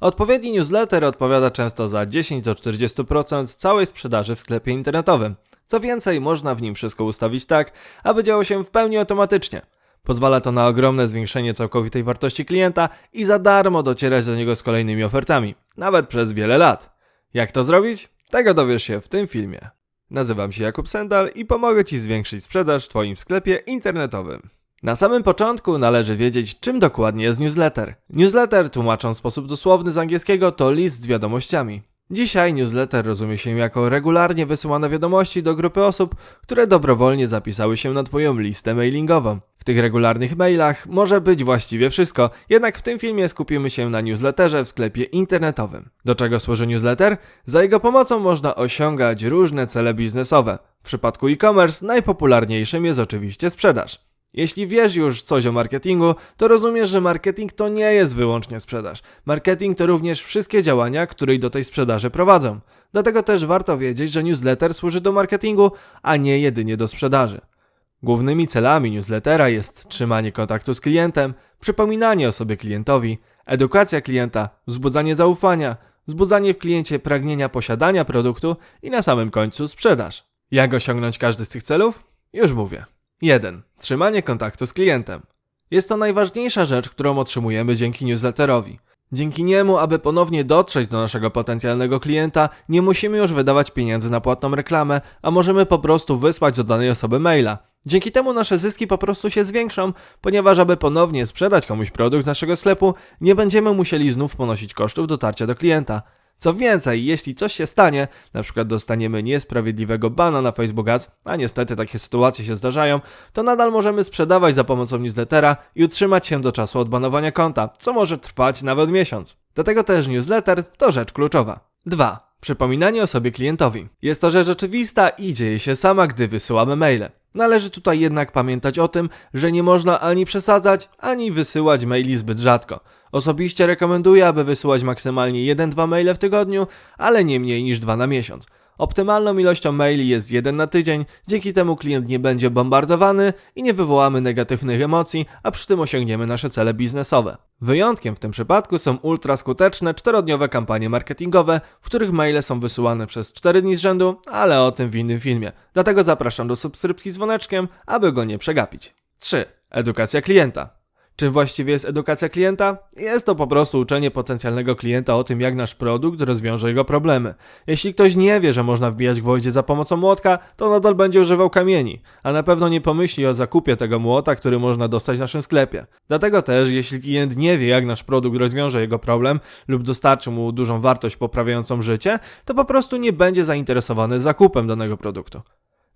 Odpowiedni newsletter odpowiada często za 10 do 40% całej sprzedaży w sklepie internetowym. Co więcej, można w nim wszystko ustawić tak, aby działo się w pełni automatycznie. Pozwala to na ogromne zwiększenie całkowitej wartości klienta i za darmo docierać do niego z kolejnymi ofertami, nawet przez wiele lat. Jak to zrobić? Tego dowiesz się w tym filmie. Nazywam się Jakub Sendal i pomogę Ci zwiększyć sprzedaż w Twoim sklepie internetowym. Na samym początku należy wiedzieć, czym dokładnie jest newsletter. Newsletter, tłumacząc w sposób dosłowny z angielskiego, to list z wiadomościami. Dzisiaj newsletter rozumie się jako regularnie wysyłane wiadomości do grupy osób, które dobrowolnie zapisały się na Twoją listę mailingową. W tych regularnych mailach może być właściwie wszystko, jednak w tym filmie skupimy się na newsletterze w sklepie internetowym. Do czego służy newsletter? Za jego pomocą można osiągać różne cele biznesowe. W przypadku e-commerce najpopularniejszym jest oczywiście sprzedaż. Jeśli wiesz już coś o marketingu, to rozumiesz, że marketing to nie jest wyłącznie sprzedaż. Marketing to również wszystkie działania, które do tej sprzedaży prowadzą. Dlatego też warto wiedzieć, że newsletter służy do marketingu, a nie jedynie do sprzedaży. Głównymi celami newslettera jest trzymanie kontaktu z klientem, przypominanie o sobie klientowi, edukacja klienta, wzbudzanie zaufania, wzbudzanie w kliencie pragnienia posiadania produktu i na samym końcu sprzedaż. Jak osiągnąć każdy z tych celów? Już mówię. 1. Trzymanie kontaktu z klientem. Jest to najważniejsza rzecz, którą otrzymujemy dzięki newsletterowi. Dzięki niemu, aby ponownie dotrzeć do naszego potencjalnego klienta, nie musimy już wydawać pieniędzy na płatną reklamę, a możemy po prostu wysłać do danej osoby maila. Dzięki temu nasze zyski po prostu się zwiększą, ponieważ aby ponownie sprzedać komuś produkt z naszego sklepu, nie będziemy musieli znów ponosić kosztów dotarcia do klienta. Co więcej, jeśli coś się stanie, na przykład dostaniemy niesprawiedliwego bana na Facebook Ads, a niestety takie sytuacje się zdarzają, to nadal możemy sprzedawać za pomocą newslettera i utrzymać się do czasu odbanowania konta, co może trwać nawet miesiąc. Dlatego też newsletter to rzecz kluczowa. 2. Przypominanie o sobie klientowi. Jest to rzecz oczywista i dzieje się sama, gdy wysyłamy maile. Należy tutaj jednak pamiętać o tym, że nie można ani przesadzać, ani wysyłać maili zbyt rzadko. Osobiście rekomenduję, aby wysyłać maksymalnie 1-2 maile w tygodniu, ale nie mniej niż 2 na miesiąc. Optymalną ilością maili jest jeden na tydzień, dzięki temu klient nie będzie bombardowany i nie wywołamy negatywnych emocji, a przy tym osiągniemy nasze cele biznesowe. Wyjątkiem w tym przypadku są ultraskuteczne czterodniowe kampanie marketingowe, w których maile są wysyłane przez 4 dni z rzędu, ale o tym w innym filmie. Dlatego zapraszam do subskrypcji z dzwoneczkiem, aby go nie przegapić. 3. Edukacja klienta. Czym właściwie jest edukacja klienta? Jest to po prostu uczenie potencjalnego klienta o tym, jak nasz produkt rozwiąże jego problemy. Jeśli ktoś nie wie, że można wbijać gwoździe za pomocą młotka, to nadal będzie używał kamieni, a na pewno nie pomyśli o zakupie tego młota, który można dostać w naszym sklepie. Dlatego też, jeśli klient nie wie, jak nasz produkt rozwiąże jego problem lub dostarczy mu dużą wartość poprawiającą życie, to po prostu nie będzie zainteresowany zakupem danego produktu.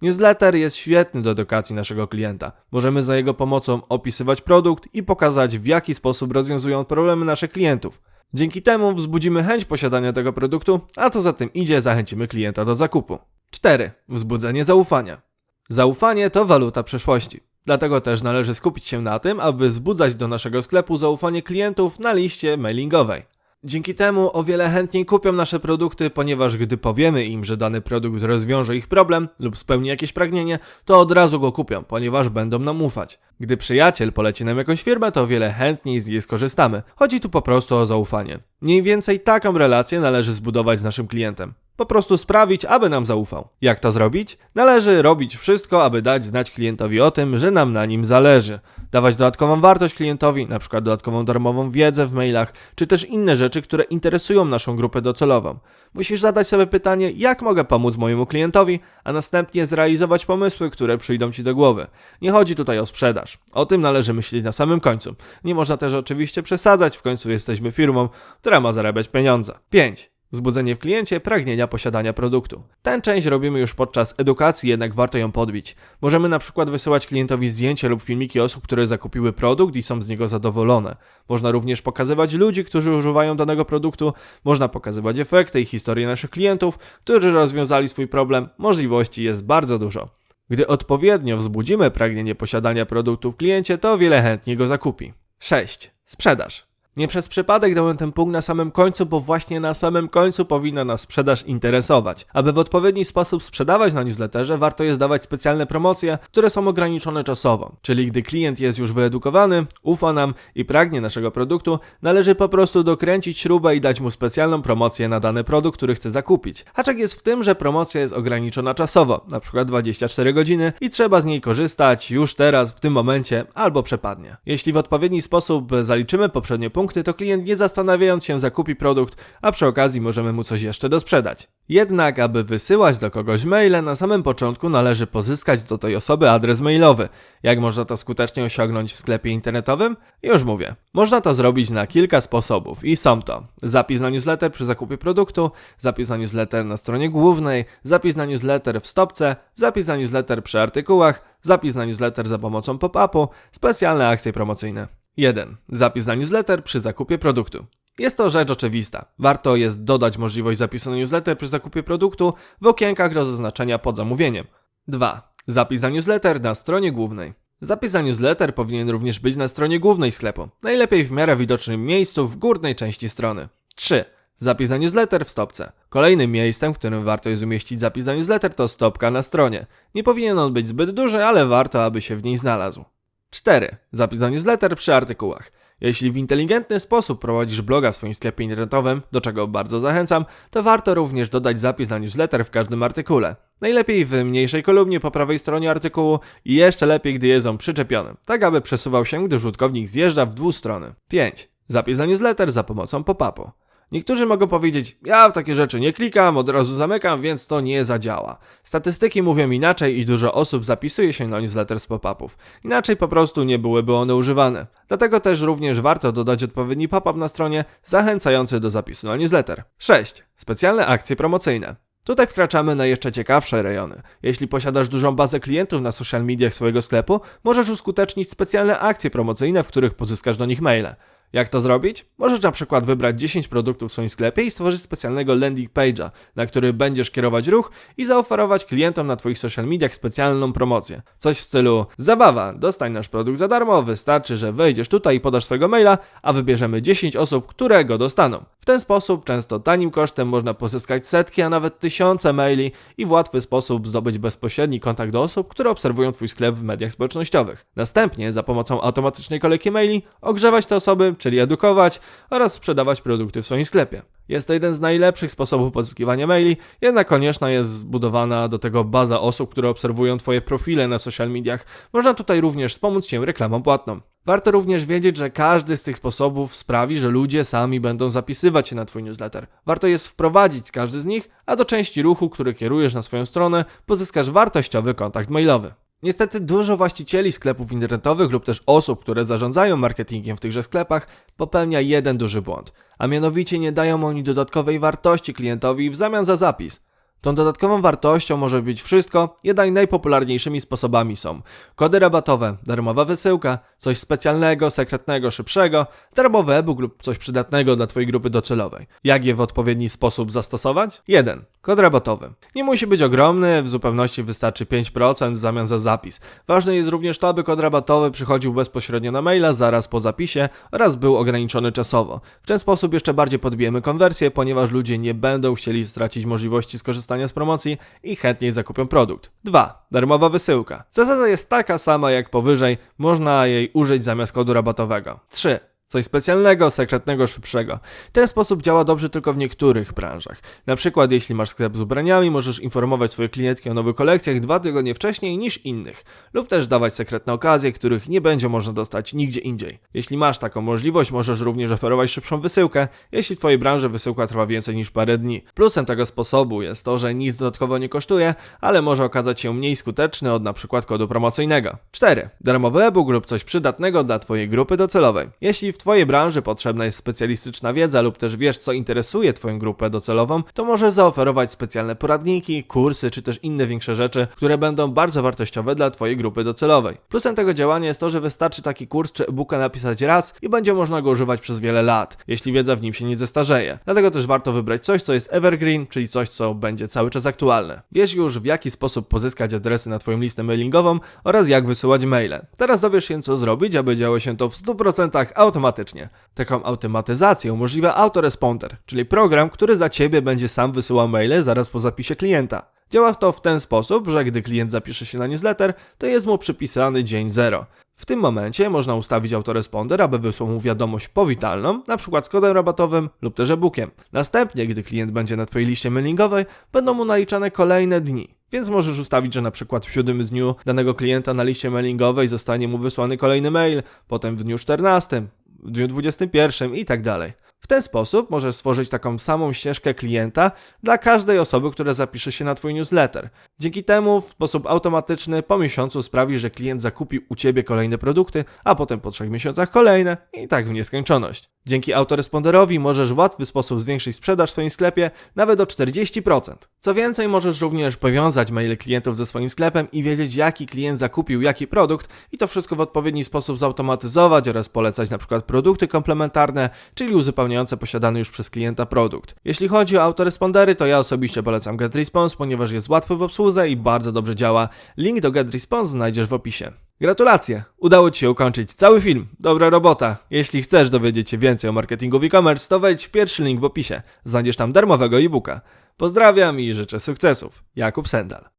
Newsletter jest świetny do edukacji naszego klienta. Możemy za jego pomocą opisywać produkt i pokazać, w jaki sposób rozwiązują problemy naszych klientów. Dzięki temu wzbudzimy chęć posiadania tego produktu, a co za tym idzie, zachęcimy klienta do zakupu. 4. Wzbudzenie zaufania. Zaufanie to waluta przyszłości. Dlatego też należy skupić się na tym, aby wzbudzać do naszego sklepu zaufanie klientów na liście mailingowej. Dzięki temu o wiele chętniej kupią nasze produkty, ponieważ gdy powiemy im, że dany produkt rozwiąże ich problem lub spełni jakieś pragnienie, to od razu go kupią, ponieważ będą nam ufać. Gdy przyjaciel poleci nam jakąś firmę, to o wiele chętniej z niej skorzystamy. Chodzi tu po prostu o zaufanie. Mniej więcej taką relację należy zbudować z naszym klientem. Po prostu sprawić, aby nam zaufał. Jak to zrobić? Należy robić wszystko, aby dać znać klientowi o tym, że nam na nim zależy. Dawać dodatkową wartość klientowi, przykład dodatkową darmową wiedzę w mailach, czy też inne rzeczy, które interesują naszą grupę docelową. Musisz zadać sobie pytanie, jak mogę pomóc mojemu klientowi, a następnie zrealizować pomysły, które przyjdą ci do głowy. Nie chodzi tutaj o sprzedaż. O tym należy myśleć na samym końcu. Nie można też oczywiście przesadzać, w końcu jesteśmy firmą, która ma zarabiać pieniądze. 5. Wzbudzenie w kliencie pragnienia posiadania produktu. Tę część robimy już podczas edukacji, jednak warto ją podbić. Możemy na przykład wysyłać klientowi zdjęcia lub filmiki osób, które zakupiły produkt i są z niego zadowolone. Można również pokazywać ludzi, którzy używają danego produktu, można pokazywać efekty i historie naszych klientów, którzy rozwiązali swój problem. Możliwości jest bardzo dużo. Gdy odpowiednio wzbudzimy pragnienie posiadania produktu w kliencie, to wiele chętniej go zakupi. 6. Sprzedaż. Nie przez przypadek dałem ten punkt na samym końcu, bo właśnie na samym końcu powinna nas sprzedaż interesować. Aby w odpowiedni sposób sprzedawać na newsletterze, warto jest dawać specjalne promocje, które są ograniczone czasowo. Czyli gdy klient jest już wyedukowany, ufa nam i pragnie naszego produktu, należy po prostu dokręcić śrubę i dać mu specjalną promocję na dany produkt, który chce zakupić. Haczek jest w tym, że promocja jest ograniczona czasowo, przykład 24 godziny i trzeba z niej korzystać już teraz, w tym momencie, albo przepadnie. Jeśli w odpowiedni sposób zaliczymy poprzednie punkty, to klient nie zastanawiając się zakupi produkt, a przy okazji możemy mu coś jeszcze dosprzedać. Jednak, aby wysyłać do kogoś maile, na samym początku należy pozyskać do tej osoby adres mailowy. Jak można to skutecznie osiągnąć w sklepie internetowym? Już mówię. Można to zrobić na kilka sposobów i są to zapis na newsletter przy zakupie produktu, zapis na newsletter na stronie głównej, zapis na newsletter w stopce, zapis na newsletter przy artykułach, zapis na newsletter za pomocą pop-upu, specjalne akcje promocyjne. 1. Zapis na newsletter przy zakupie produktu. Jest to rzecz oczywista. Warto jest dodać możliwość zapisu na newsletter przy zakupie produktu w okienkach do zaznaczenia pod zamówieniem. 2. Zapis na newsletter na stronie głównej. Zapis na newsletter powinien również być na stronie głównej sklepu, najlepiej w miarę widocznym miejscu w górnej części strony. 3. Zapis na newsletter w stopce. Kolejnym miejscem, w którym warto jest umieścić zapis na newsletter to stopka na stronie. Nie powinien on być zbyt duży, ale warto, aby się w niej znalazł. 4. Zapis na newsletter przy artykułach. Jeśli w inteligentny sposób prowadzisz bloga w swoim sklepie internetowym, do czego bardzo zachęcam, to warto również dodać zapis na newsletter w każdym artykule. Najlepiej w mniejszej kolumnie po prawej stronie artykułu i jeszcze lepiej, gdy jest on przyczepiony, tak aby przesuwał się, gdy użytkownik zjeżdża w dwu strony. 5. Zapis na newsletter za pomocą pop-upu. Niektórzy mogą powiedzieć, ja w takie rzeczy nie klikam, od razu zamykam, więc to nie zadziała. Statystyki mówią inaczej i dużo osób zapisuje się na newsletter z pop-upów. Inaczej po prostu nie byłyby one używane. Dlatego też również warto dodać odpowiedni pop-up na stronie zachęcający do zapisu na newsletter. 6. Specjalne akcje promocyjne. Tutaj wkraczamy na jeszcze ciekawsze rejony. Jeśli posiadasz dużą bazę klientów na social mediach swojego sklepu, możesz uskutecznić specjalne akcje promocyjne, w których pozyskasz do nich maile. Jak to zrobić? Możesz na przykład wybrać 10 produktów w swoim sklepie i stworzyć specjalnego landing page'a, na który będziesz kierować ruch i zaoferować klientom na Twoich social mediach specjalną promocję. Coś w stylu zabawa, dostań nasz produkt za darmo, wystarczy, że wejdziesz tutaj i podasz swojego maila, a wybierzemy 10 osób, które go dostaną. W ten sposób, często tanim kosztem, można pozyskać setki, a nawet tysiące maili i w łatwy sposób zdobyć bezpośredni kontakt do osób, które obserwują Twój sklep w mediach społecznościowych. Następnie, za pomocą automatycznej kolejki maili, ogrzewać te osoby, czyli edukować oraz sprzedawać produkty w swoim sklepie. Jest to jeden z najlepszych sposobów pozyskiwania maili, jednak konieczna jest zbudowana do tego baza osób, które obserwują Twoje profile na social mediach. Można tutaj również wspomóc się reklamą płatną. Warto również wiedzieć, że każdy z tych sposobów sprawi, że ludzie sami będą zapisywać się na Twój newsletter. Warto jest wprowadzić każdy z nich, a do części ruchu, który kierujesz na swoją stronę, pozyskasz wartościowy kontakt mailowy. Niestety dużo właścicieli sklepów internetowych lub też osób, które zarządzają marketingiem w tychże sklepach, popełnia jeden duży błąd, a mianowicie nie dają oni dodatkowej wartości klientowi w zamian za zapis. Tą dodatkową wartością może być wszystko, jednak najpopularniejszymi sposobami są kody rabatowe, darmowa wysyłka, coś specjalnego, sekretnego, szybszego, darmowy e-book lub coś przydatnego dla Twojej grupy docelowej. Jak je w odpowiedni sposób zastosować? 1. Kod rabatowy. Nie musi być ogromny, w zupełności wystarczy 5% w zamian za zapis. Ważne jest również to, aby kod rabatowy przychodził bezpośrednio na maila zaraz po zapisie oraz był ograniczony czasowo. W ten sposób jeszcze bardziej podbijemy konwersję, ponieważ ludzie nie będą chcieli stracić możliwości skorzystania z promocji i chętniej zakupią produkt. 2. Darmowa wysyłka. Zasada jest taka sama jak powyżej, można jej użyć zamiast kodu rabatowego. 3. Coś specjalnego, sekretnego, szybszego. Ten sposób działa dobrze tylko w niektórych branżach. Na przykład, jeśli masz sklep z ubraniami, możesz informować swoje klientki o nowych kolekcjach dwa tygodnie wcześniej niż innych, lub też dawać sekretne okazje, których nie będzie można dostać nigdzie indziej. Jeśli masz taką możliwość, możesz również oferować szybszą wysyłkę, jeśli w Twojej branży wysyłka trwa więcej niż parę dni. Plusem tego sposobu jest to, że nic dodatkowo nie kosztuje, ale może okazać się mniej skuteczny od np. kodu promocyjnego. 4. Darmowy e-book lub coś przydatnego dla Twojej grupy docelowej. Jeśli w Twojej branży potrzebna jest specjalistyczna wiedza lub też wiesz, co interesuje Twoją grupę docelową, to możesz zaoferować specjalne poradniki, kursy czy też inne większe rzeczy, które będą bardzo wartościowe dla Twojej grupy docelowej. Plusem tego działania jest to, że wystarczy taki kurs czy e-booka napisać raz i będzie można go używać przez wiele lat, jeśli wiedza w nim się nie zestarzeje. Dlatego też warto wybrać coś, co jest evergreen, czyli coś, co będzie cały czas aktualne. Wiesz już, w jaki sposób pozyskać adresy na Twoją listę mailingową oraz jak wysyłać maile. Teraz dowiesz się, co zrobić, aby działo się to w 100% automatycznie automatycznie. Taką automatyzację umożliwia autoresponder, czyli program, który za ciebie będzie sam wysyłał maile zaraz po zapisie klienta. Działa to w ten sposób, że gdy klient zapisze się na newsletter, to jest mu przypisany dzień zero. W tym momencie można ustawić autoresponder, aby wysłał mu wiadomość powitalną, np. z kodem rabatowym lub też e-bookiem. Następnie, gdy klient będzie na Twojej liście mailingowej, będą mu naliczane kolejne dni. Więc możesz ustawić, że na przykład w siódmym dniu danego klienta na liście mailingowej zostanie mu wysłany kolejny mail, potem w dniu 14, w dniu 21 i tak dalej. W ten sposób możesz stworzyć taką samą ścieżkę klienta dla każdej osoby, która zapisze się na Twój newsletter. Dzięki temu w sposób automatyczny po miesiącu sprawi, że klient zakupi u Ciebie kolejne produkty, a potem po trzech miesiącach kolejne i tak w nieskończoność. Dzięki autoresponderowi możesz w łatwy sposób zwiększyć sprzedaż w swoim sklepie nawet o 40%. Co więcej, możesz również powiązać maile klientów ze swoim sklepem i wiedzieć, jaki klient zakupił jaki produkt i to wszystko w odpowiedni sposób zautomatyzować oraz polecać przykład produkty komplementarne, czyli uzupełniające posiadany już przez klienta produkt. Jeśli chodzi o autorespondery, to ja osobiście polecam GetResponse, ponieważ jest łatwy w obsłudze i bardzo dobrze działa. Link do GetResponse znajdziesz w opisie. Gratulacje! Udało Ci się ukończyć cały film. Dobra robota. Jeśli chcesz dowiedzieć się więcej o marketingu w e-commerce, to wejdź w pierwszy link w opisie. Znajdziesz tam darmowego e-booka. Pozdrawiam i życzę sukcesów. Jakub Sendal.